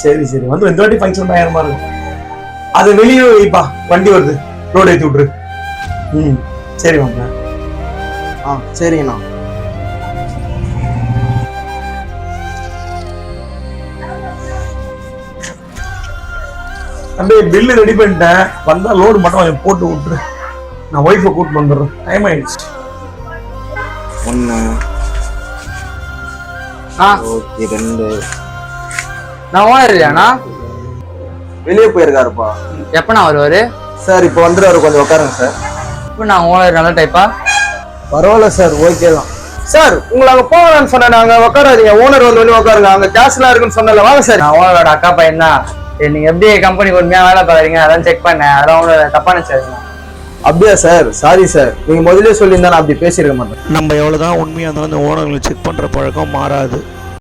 சரி சரி. வந்து இந்த வாட்டி ஃபங்க்ஷன் பயங்கரமா இருக்கும். அது வெளியே வைப்பா வண்டி வருது. ரோடு ஏற்றி விட்ரு ம் சரி மாப்பிள்ள ஆ சரிங்கண்ணா. தம்பி பில்லு ரெடி பண்ணிட்டேன். வந்தா லோடு மட்டும் கொஞ்சம் போட்டு விட்டுரு. நான் ஒய்ஃபை கூட்டு வந்துடுறேன். டைம் ஆயிடுச்சு. ஒன்று ஆ. ஓகே ரெண்டு. நான் ஓனர் இல்லையாண்ணா வெளியே போயிருக்காருப்பா. எப்பண்ணா வருவாரு? சார் இப்போ வந்துடுவாரு கொஞ்சம் உட்காருங்க சார். இப்போ நான் ஓனர் நல்ல டைப்பா பரவாயில்ல சார் ஓகே தான். சார் உங்களை அங்கே போகலான்னு சொன்னேன். நாங்கள் உட்காராதீங்க. ஓனர் வந்து வந்து உட்காருங்க. அங்கே கேஷ்லாம் இருக்குன்னு சொன்னல வாங்க சார். நான் ஓனரோட அக்கா பையன் தான் சரி நீங்க எப்படி கம்பெனி உண்மையா வேலை பார்க்குறீங்க? அதான் செக் பண்ணேன். அதெல்லாம் உங்களோட தப்பா நினைச்சாருங்க அப்படியா சார்? Sorry sir. நீங்க முதல்ல சொல்லியிருந்தா நான் அப்படி பேசியிருக்க மாட்டேன். நம்ம எவ்வளோதான் உண்மையாக இருந்தாலும் இந்த ஓனர்களை செக் பண்ணுற பழக்கம் மாறாது.